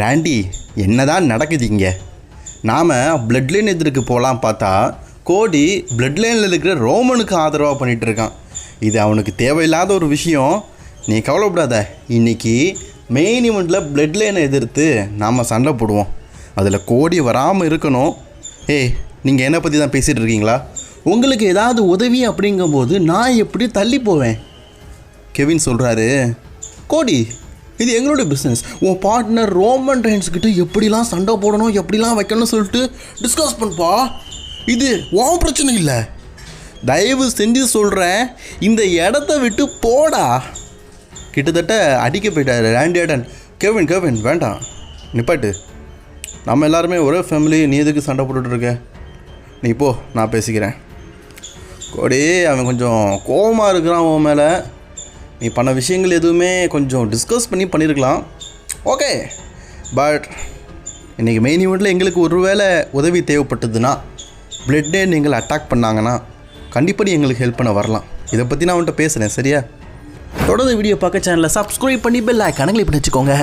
ராண்டி என்னதான் நடக்குது இங்கே? நாம் பிளட் லைன் எதிர்க்கு போகலாம் பார்த்தா கோடி பிளட் லைனில் இருக்கிற ரோமனுக்கு ஆதரவாக பண்ணிகிட்டு இருக்கான். இது அவனுக்கு தேவையில்லாத ஒரு விஷயம். நீ கவலைப்படாத. இன்னைக்கு மெயின் இவெண்ட்டில் பிளட் லைனை எதிர்த்து நாம் சண்டை போடுவோம். அதில் கோடி வராமல் இருக்கணும். ஏய் நீங்கள் என்னை பற்றி தான் பேசிகிட்டு இருக்கீங்களா? உங்களுக்கு ஏதாவது உதவி அப்படிங்கும்போது நான் எப்படி தள்ளி போவேன்? கெவின் சொல்கிறாரு கோடி இது எங்களுடைய பிஸ்னஸ் உன் பார்ட்னர் ரோமன் ரைன்ஸ் கிட்ட எப்படிலாம் சண்டை போடணும் எப்படிலாம் வைக்கணும்னு சொல்லிட்டு டிஸ்கஸ் பண்ணுப்பா. இது உன் பிரச்சனை இல்லை. தயவு செஞ்சு சொல்கிறேன் இந்த இடத்த விட்டு போடா. கிட்டத்தட்ட அடிக்க போயிட்டாரு ரேண்டியாடன் கெவின் கெவின் வேண்டாம். நிப்பாட்டு. நம்ம எல்லாருமே ஒரே ஃபேமிலி நீ எதுக்கு சண்டை போட்டுட்ருக்க நீ போ நான் பேசிக்கிறேன். கோடி அவன் கொஞ்சம் கோவமாக இருக்கிறான் உன் மேலே. நீ பண்ண விஷயங்கள் எதுவுமே கொஞ்சம் டிஸ்கஸ் பண்ணி பண்ணியிருக்கலாம் ஓகே பட் இன்றைக்கி மெயின் ஈவெண்ட்டில் எங்களுக்கு ஒருவேளை உதவி தேவைப்பட்டதுன்னா பிளட்டே நீங்கள் அட்டாக் பண்ணாங்கன்னா கண்டிப்பாக நீ எங்களுக்கு ஹெல்ப் பண்ண வரலாம். இதை பற்றி நான் அவன்கிட்ட பேசுகிறேன் சரியா? தொடர்ந்து வீடியோ பார்க்க சேனலை சப்ஸ்கிரைப் பண்ணி பெல் ஐக்கானங்களை பண்ணி வச்சுக்கோங்க.